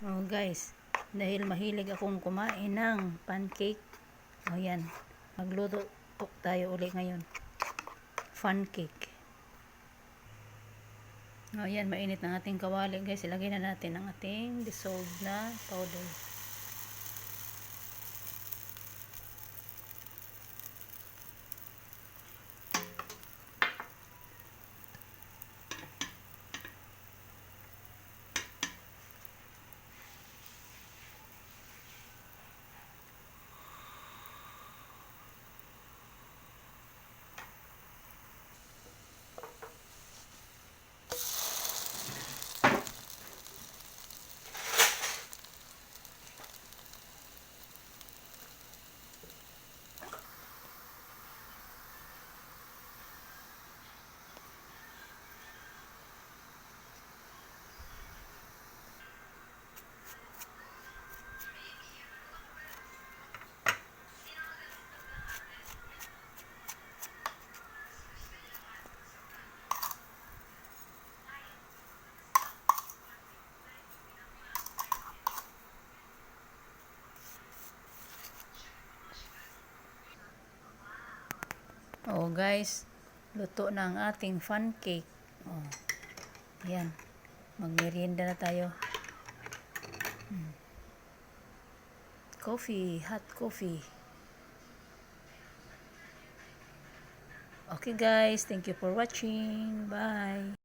Oh guys, dahil mahilig akong kumain ng pancake. O yan, magluto tayo uli ngayon. Fun cake. O yan, mainit ng ating kawali guys. Ilagay na natin ang ating dissolved na powder. Oh guys, luto na ang ating fun cake. Oh. Yan. Magmerienda na tayo. Mm. Coffee, hot coffee. Okay guys, thank you for watching. Bye.